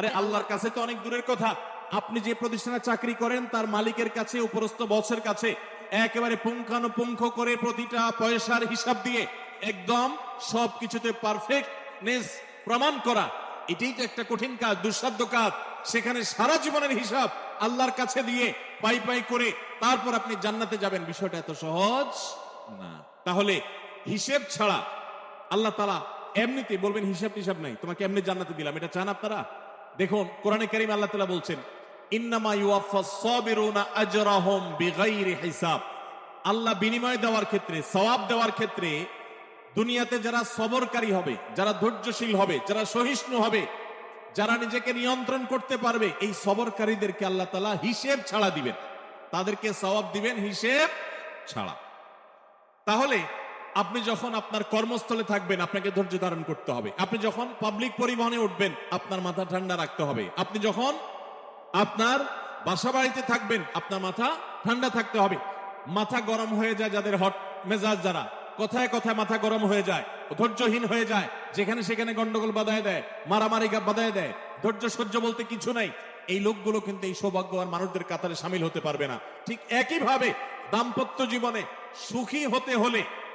আরে আল্লাহর কাছে তো অনেক দূরের কথা। আপনি যে প্রতিষ্ঠানে চাকরি করেন, তার মালিকের কাছে, উপরস্থ বসের কাছে, একেবারে পুঙ্খানুপুঙ্খ করে প্রতিটা পয়সার হিসাব দিয়ে একদম সবকিছুতে পারফেক্টনেস প্রমাণ করা। এটাই তো একটা কঠিন কাজ, দুঃসাধ্য কাজ। সেখানে সারা জীবনের হিসাব আল্লাহর কাছে দিয়ে পাই পাই করে তারপর আপনি জান্নাতে যাবেন। বিষয়টা এত সহজ না। তাহলে হিসেব ছাড়া আল্লাহ তালা এমনিতে বলবেন হিসাব টিসাব নাই। তোমাকে এমনি জান্নাতে দিলাম। এটা চান আপনারা? দেখুন, কোরআনে কারিম আল্লাহ তালা বলছেন আল্লাহ বিনিময় দেওয়ার ক্ষেত্রে দেওয়ার ক্ষেত্রে দুনিয়াতে যারা সবরকারী হবে, যারা ধৈর্যশীল হবে, যারা সহিষ্ণু হবে, যারা নিজেকে নিয়ন্ত্রণ করতে পারবে, এই সবরকারীদেরকে আল্লাহ তালা হিসেব ছাড়া দিবেন। তাদেরকে সওয়াব দিবেন হিসেব ছাড়া। তাহলে আপনি যখন আপনার কর্মস্থলে থাকবেন, আপনাকে ধৈর্য ধারণ করতে হবে। আপনি যখন পাবলিক পরিবহনে উঠবেন, আপনার মাথা ঠান্ডা রাখতে হবে। আপনি যখন আপনার বাসা বাড়িতে থাকবেন, আপনার মাথা ঠান্ডা থাকতে হবে। মাথা গরম হয়ে যায় যাদের হট মেজাজ যারা। কথায় কথায় মাথা গরম হয়ে যায়, ধৈর্যহীন হয়ে যায়। যেখানে সেখানে গন্ডগোল বাধায় দেয়, মারামারি বাধায় দেয়। ধৈর্য সহ্য বলতে কিছু নাই। এই লোকগুলো কিন্তু এই সৌভাগ্যবান মানুষদের কাতারে সামিল হতে পারবে না। ঠিক একইভাবে দাম্পত্য জীবনে সুখী হতে হলে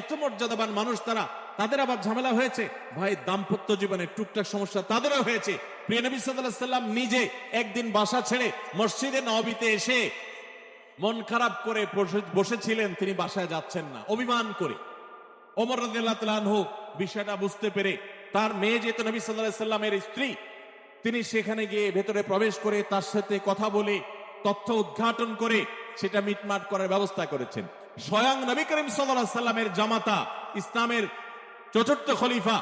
এত মর্যাদাবান মানুষ তারা, তাদের আবার ঝামেলা হয়েছে? ভাই, দাম্পত্য জীবনে টুকটাক সমস্যা তাদেরও হয়েছে। প্রিয় নবী সাল্লাম নিজে একদিন বাসা ছেড়ে মসজিদে নবীতে এসে মন খারাপ করে বসেছিলেন, তিনি বাসায় যাচ্ছেন না। অভিমান করে। ওমর রাহু বিষয়টা বুঝতে পেরে তার মেয়ে যেহেতু নবী সাল্লাহ সাল্লামের স্ত্রী, তিনি সেখানে গিয়ে ভেতরে প্রবেশ করে তার সাথে কথা বলে, তথ্য উদ্ঘাটন করে সেটা মিটমাট করার ব্যবস্থা করেছেন। স্বয়ং নবী করিম সাল্লাহ সাল্লামের জামাতা, ইসলামের চতুর্থ খলিফা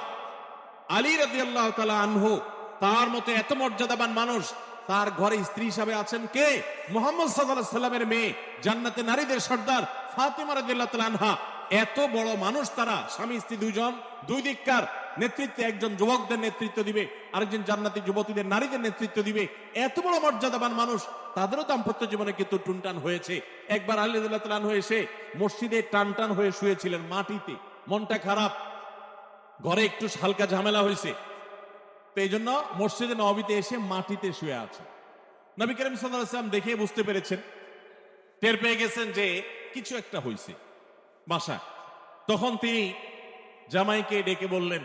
আলী রাজি আল্লাহ তালা আনহু, তার মতো এত মর্যাদাবান মানুষ, তার ঘরে স্ত্রী হিসাবে আছেন কে? মোহাম্মদ সাল্লাহ সাল্লামের মেয়ে, জান্নাতে নারীদের সর্দার ফাতিমা রাদিয়াল্লাহু তাআলা আনহা। এত বড় মানুষ তারা, স্বামী, স্ত্রী দুইজন, দুই দিককার। নেতৃত্বে একজন যুবকদের নেতৃত্ব দিবে, আরেকজন জান্নাতি যুবতীদের নারীদের নেতৃত্ব দিবে। এত বড় মর্যাদাবান মানুষ, তাদেরও দাম্পত্য জীবনে কিন্তু টুনটান হয়েছে। একবার আলী রাদিয়াল্লাহু তাআলা আনহু এসে মসজিদে টান টান হয়ে শুয়েছিলেন মাটিতে। মনটা খারাপ। ঘরে একটু হালকা ঝামেলা হয়েছে। তো এই জন্য মসজিদে নবীতে এসে মাটিতে শুয়ে আছে। নবী করিম সাল্লাম দেখে বুঝতে পেরেছেন, টের পেয়ে গেছেন যে কিছু একটা হয়েছে বাসায়। তখন তিনি জামাইকে ডেকে বললেন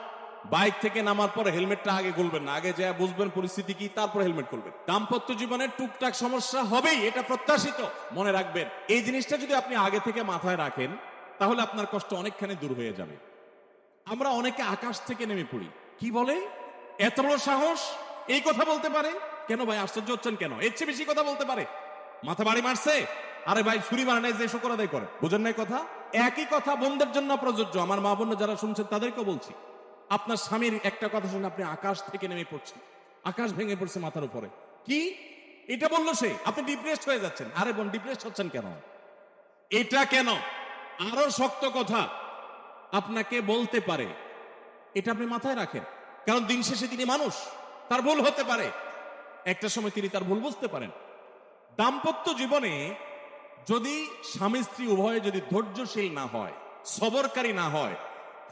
বাইক থেকে নামার পর হেলমেটটা আগে খুলবেন না। আগে যা বুঝবেন পরিস্থিতি কি, তারপর হেলমেট খুলবেন। দাম্পত্য জীবনে টুকটাক সমস্যা হবেই, এটা প্রত্যাশিত। মনে রাখবেন, এই জিনিসটা যদি আপনি আগে থেকে মাথায় রাখেন, তাহলে আপনার কষ্ট অনেকখানি দূর হয়ে যাবে। আমরা অনেকে আকাশ থেকে নেমে পড়ি। কি বলে? এত বড় সাহস? এই কথা বলতে পারে? কেন ভাই, আশ্চর্য হচ্ছেন কেন? এর চেয়ে বেশি কথা বলতে পারে? মাথা বাড়ি মারছে? আরে ভাই, ছুরি মারা নাই যে শুকর করে। বুঝেন নাই কথা? একই কথা বোনদের জন্য প্রযোজ্য। আমার মা বোন যারা শুনছেন, তাদেরকেও বলছি। আপনার স্বামীর একটা কথা শুনে আপনি আকাশ থেকে নেমে পড়ছেন। আকাশ ভেঙে পড়ছে মাথার উপরে। কি? এটা বলল সে। আপনি ডিপ্রেসড হয়ে যাচ্ছেন। আরে বোন ডিপ্রেসড হচ্ছেন কেন? এটা কেন? আরও শক্ত কথা। আপনাকে বলতে পারে। এটা আপনি মাথায় রাখেন। কারণ দিন শেষে তিনি মানুষ। তার ভুল হতে পারে। একটা সময় তিনি তার ভুল বুঝতে পারেন। দাম্পত্য জীবনে যদি স্বামী স্ত্রী উভয়ে যদি ধৈর্যশীল না হয়, সবরকারী না হয়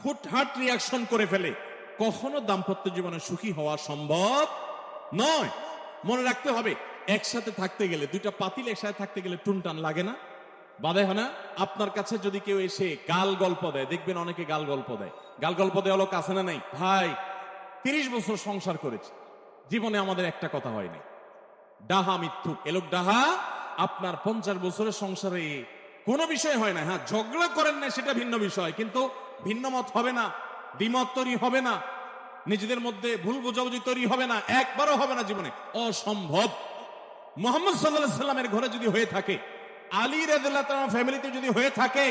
হুটহাট রিয়াকশন করে ফেলে। কখনো দাম্পত্য জীবনে সুখী হওয়া সম্ভব নয়। মনে রাখতে হবে, একসাথে থাকতে গেলে, দুইটা পাতিল একসাথে থাকতে গেলে টুনটান লাগে না। বাদে হয় না? আপনার কাছে যদি কেউ এসে গাল গল্প দেয়, দেখবেন অনেকে গাল গল্প দেয়। গাল গল্প দেওয়া লোক আছে না নাই? ভাই, তিরিশ বছর সংসার করেছে। জীবনে আমাদের একটা কথা হয়নি। ডাহা মিথ্যুক। এলোক ডাহা, আপনার পঞ্চাশ বছরের সংসারে কোনো বিষয় হয় না। হ্যাঁ ঝগড়া করেন না, সেটা ভিন্ন বিষয়। কিন্তু ভিন্ন মত হবে না, দ্বিমত তৈরি হবে না, নিজেদের মধ্যে ভুল বোঝাবুঝি তৈরি হবে না, একবারও হবে না জীবনে, অসম্ভব। মোহাম্মদ সাল্লাহ সাল্লামের ঘরে যদি হয়ে থাকে, আলী রাদিল্লাহ ফ্যামিলিতে যদি হয়ে থাকে,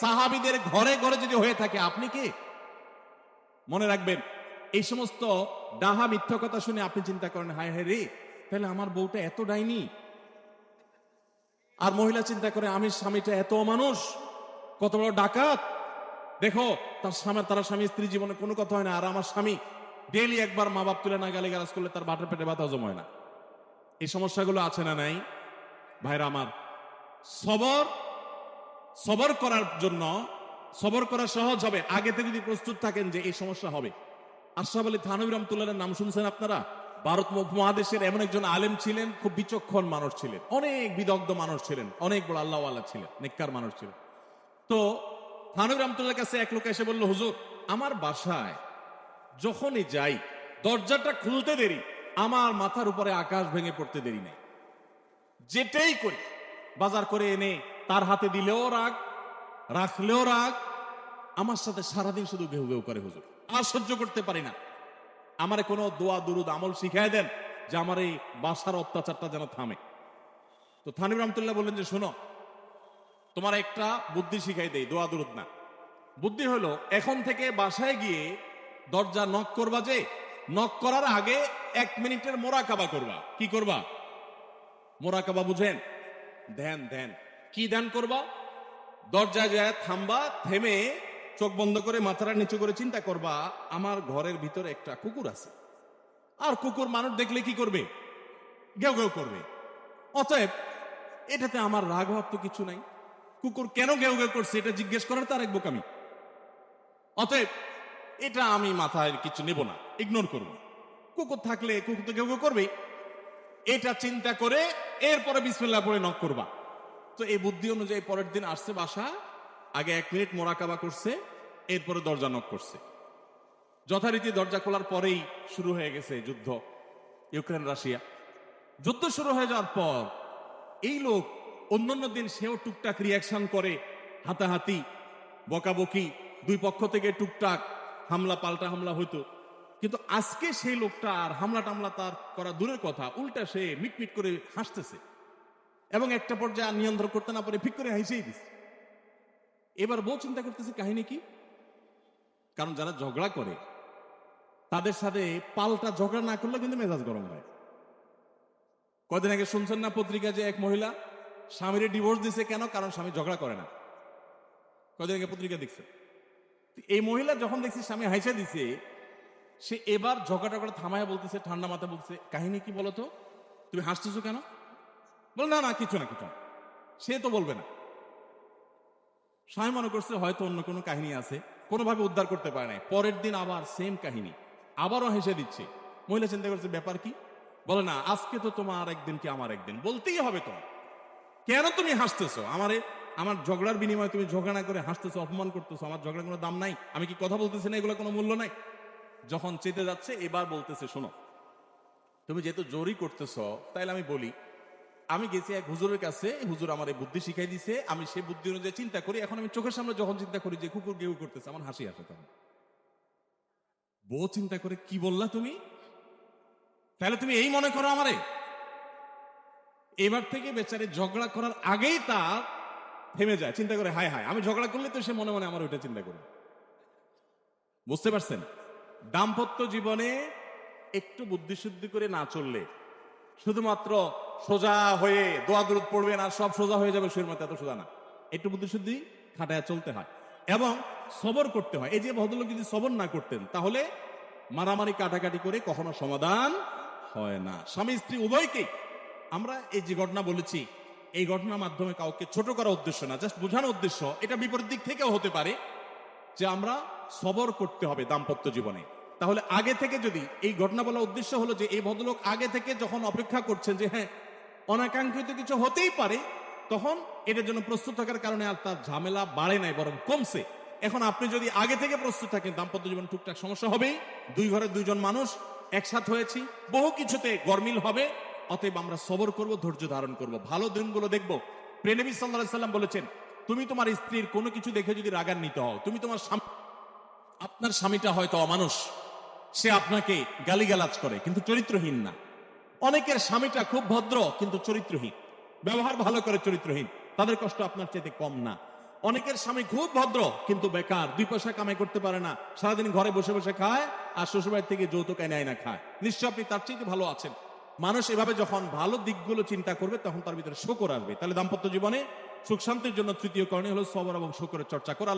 সাহাবিদের ঘরে ঘরে যদি হয়ে থাকে, আপনি কি? মনে রাখবেন, এই সমস্ত ডাহা মিথ্যা কথা শুনে আপনি চিন্তা করেন, হায় হায় রে, তাহলে আমার বউটা এত ডাইনি? আর মহিলা চিন্তা করে আমি স্বামীটা এত মানুষ কত বড় ডাকাত। দেখো, তার স্বামী তার স্বামী স্ত্রী জীবনে কোনো কথা হয় না। আর আমার স্বামী ডেলি একবার মা বাপ তুলে না গালি গালাজ করলে তার বাটের পেটে ব্যথা জমায় না। এই সমস্যাগুলো আছে না নাই? ভাইরা আমার, সবর সবর করার জন্য, সবর করা সহজ হবে। আগে থেকে যদি প্রস্তুত থাকেন যে এই সমস্যা হবে। আশরাফ আলী থানবী রহমতুল্লাহের নাম শুনছেন আপনারা? ভারত মহাদেশের এমন একজন আলেম ছিলেন, খুব বিচক্ষণ মানুষ ছিলেন। অনেক বিদগ্ধ মানুষ ছিলেন, অনেক বড় আল্লাহ আল্লাহ ছিলেন, নেককার মানুষ ছিলেন। তো থানবী রহমতুল্লাহ কাছে এক লোক এসে বলল, হুজুর, আমার বাসায় যখনই যাই, দরজাটা খুলতে দেরি, আমার মাথার উপরে আকাশ ভেঙে পড়তে দেরি নেই। যেটাই করি, বাজার করে এনে তার হাতে দিলেও রাগ, রাখলেও রাগ, আমার সাথে সারাদিন শুধু ঘেউ ঘেউ করে হুজুর। আর সহ্য করতে পারি না। আমারে কোনো দোয়া, দুরুদ, আমল শিখাই দেন যে আমার এই বাসার অত্যাচারটা যেন থামে। তো থানিব রহমতুল্লাহ বললেন যে, শোনো তোমার একটা বুদ্ধি শিখাই দেই, দোয়া দুরুদ না। বুদ্ধি হলো, এখন থেকে বাসায় গিয়ে দরজা নক করবা যে নক করার আগে এক মিনিটের মোরাকাবা করবা। কি করবা? মোরাকাবা বুঝেন? ধ্যান ধ্যান। কি ধ্যান করবা? দরজায় যায় থামবা, থেমে চোখ বন্ধ করে মাথাটা নিচু করে চিন্তা করবা, আমার ঘরের ভিতরে একটা কুকুর আছে। আর কুকুর মানুষ দেখলে কি করবে? গেউ গেউ করবে। অতএব, এটাতে আমার রাগ ভাব তো কিছু নাই। কুকুর কেন গেউ গেউ করছে, এটা জিজ্ঞেস করার তার এক বোকামি। অতএব, এটা আমি মাথায় কিছু নেব না ইগনোর করব। কুকুর থাকলে কুকুর তো গেউ গেউ করবে এটা চিন্তা করে এরপরে বিসমিল্লাহ পরে নক করবা। তো এই বুদ্ধি অনুযায়ী পরের দিন আসছে বাসা, আগে এক মিনিট মোরাকাবা করছে, এরপরে দরজা নক করছে। যথারীতি দরজা খোলার পরেই শুরু হয়ে গেছে যুদ্ধ, ইউক্রেন, রাশিয়া। যুদ্ধ শুরু হয়ে যাওয়ার পর এই লোক অন্যান্য দিন সেও টুকটাক রিয়াকশন করে, হাতাহাতি, বকাবকি, দুই পক্ষ থেকে টুকটাক হামলা, পাল্টা হামলা হইতো। কিন্তু আজকে সেই লোকটা আর হামলা টামলা তার করা দূরের কথা, উল্টা সে মিটমিট করে হাসতেছে। এবং একটা পর্যায়ে নিয়ন্ত্রণ করতে না পারে, ফিক করে হাসিয়ে দিচ্ছে। এবার বউ চিন্তা করতেছে, কাহিনী কি? কারণ যারা ঝগড়া করে, তাদের সাথে পাল্টা ঝগড়া না করলে কিন্তু মেজাজ গরম হয়। কদিন আগে শুনছেন না পত্রিকা যে এক মহিলা স্বামীর ডিভোর্স দিছে কেন? কারণ স্বামী ঝগড়া করে না। কদিন আগে পত্রিকা দেখছে। এই মহিলা যখন দেখছি স্বামী হাইসা দিছে, সে এবার ঝগড়া টগড়া থামায় বলতেছে, ঠান্ডা মাথা বলছে কাহিনী কি বলতো? তুমি হাসতেছো কেন? বল, না না, কিছু না কিছু না। সে তো বলবে না। স্বামী মনে করছে, হয়তো অন্য কোনো কাহিনী আছে। কোনোভাবে উদ্ধার করতে পারে নাই। পরের দিন আবার সেম কাহিনী। আবারও হেসে দিচ্ছে। মহিলা চিন্তা করছে, ব্যাপার কি? বলে, না, আজকে তো তোমার একদিন কি আমার একদিন? বলতেই হবে তোমার। কেন তুমি হাসতেছো? আমারে, আমার ঝগড়ার বিনিময়ে তুমি ঝগড়া করে হাসতেছো, অপমান করতেছো, আমার ঝগড়ার কোনো দাম নাই, আমি কি কথা বলতেছি না এগুলো কোনো মূল্য নাই? যখন চেতে যাচ্ছে, এবার বলতেছে, শোনো, তুমি যেহেতু জোরই করতেছো, তাইলে আমি বলি, আমি গেছি এক হুজুরের কাছে, হুজুর আমার এই বুদ্ধি শিখাই দিছে, আমি সেই বুদ্ধি অনুযায়ী চিন্তা করি, এখন আমি চোখের সামনে যখন চিন্তা করি যে কুকুর গেউ করতেছে, আমার হাসি আসে তখন। বউ চিন্তা করে, কি বললা তুমি? তাহলে তুমি এই মনে করো আমারে? এবার থেকে বেচারে ঝগড়া করার আগেই তার থেমে যায়, চিন্তা করে, হায় হায়, আমি ঝগড়া করলে তো সে মনে মনে আমার ওইটা চিন্তা করবে বুঝতে পারছেন? দাম্পত্য জীবনে একটু বুদ্ধিশুদ্ধি করে না চললে শুধুমাত্র সোজা হয়ে দোয়া দূরত পড়বেন আর সব সোজা হয়ে যাবে শুয়ের মতো এত সোজা না। একটু বুদ্ধিশুদ্ধি খাটায় চলতে হয় এবং সবর করতে হয়। এই যে ভদ্রলোক যদি সবর না করতেন, তাহলে মারামারি কাটাকাটি করে কখনো সমাধান হয় না। স্বামী স্ত্রী উভয়কেই আমরা এই যে ঘটনা বলেছি, এই ঘটনার মাধ্যমে কাউকে ছোট করার উদ্দেশ্য না জাস্ট বোঝানোর উদ্দেশ্য, এটা বিপরীত দিক থেকেও হতে পারে যে আমরা সবর করতে হবে দাম্পত্য জীবনে। তাহলে আগে থেকে যদি এই ঘটনা বলার উদ্দেশ্য হলো যে এই ভদ্রলোক আগে থেকে যখন অপেক্ষা করছেন যে হ্যাঁ অনাকাঙ্ক্ষিত কিছু হতেই পারে, তখন এটার জন্য প্রস্তুত থাকার কারণে আর তার ঝামেলা বাড়ে নাই, বরং কমছে। এখন আপনি যদি আগে থেকে প্রস্তুত থাকেন, দাম্পত্য জীবন টুকটাক সমস্যা হবেই। দুই ঘরে দুইজন মানুষ, একসাথ হয়েছি, বহু কিছুতে গরমিল হবে অতএব আমরা সবর করব, ধৈর্য ধারণ করব। ভালো দিনগুলো দেখব। প্রেনবী সাল্লাহ সাল্লাম বলেছেন, তুমি তোমার স্ত্রীর কোনো কিছু দেখে যদি রাগান্বিত হও, তুমি তোমার আপনার স্বামীটা হয়তো অমানুষ। সে আপনাকে গালিগালাজ করে, কিন্তু চরিত্রহীন না। অনেকের স্বামীটা খুব ভদ্র, কিন্তু চরিত্রহীন। ব্যবহার ভালো করে চরিত্রহীন। তাদের কষ্ট আপনার চাইতে কম না। অনেকের স্বামী খুব ভদ্র, কিন্তু বেকার, দুই পয়সা কামাই করতে পারে না। সারাদিন ঘরে বসে বসে খায়, আর শ্বশুরবাড়ি থেকে যৌতুক নেয় না খায়। নিশ্চয় আপনি তার চাইতে ভালো আছেন। মানুষ এভাবে যখন ভালো দিকগুলো চিন্তা করবে, তখন তার ভিতরে শকর আসবে। তাহলে দাম্পত্য জীবনে সুখ শান্তির জন্য তৃতীয় কারণে হলো সবর এবং শকরের চর্চা করা।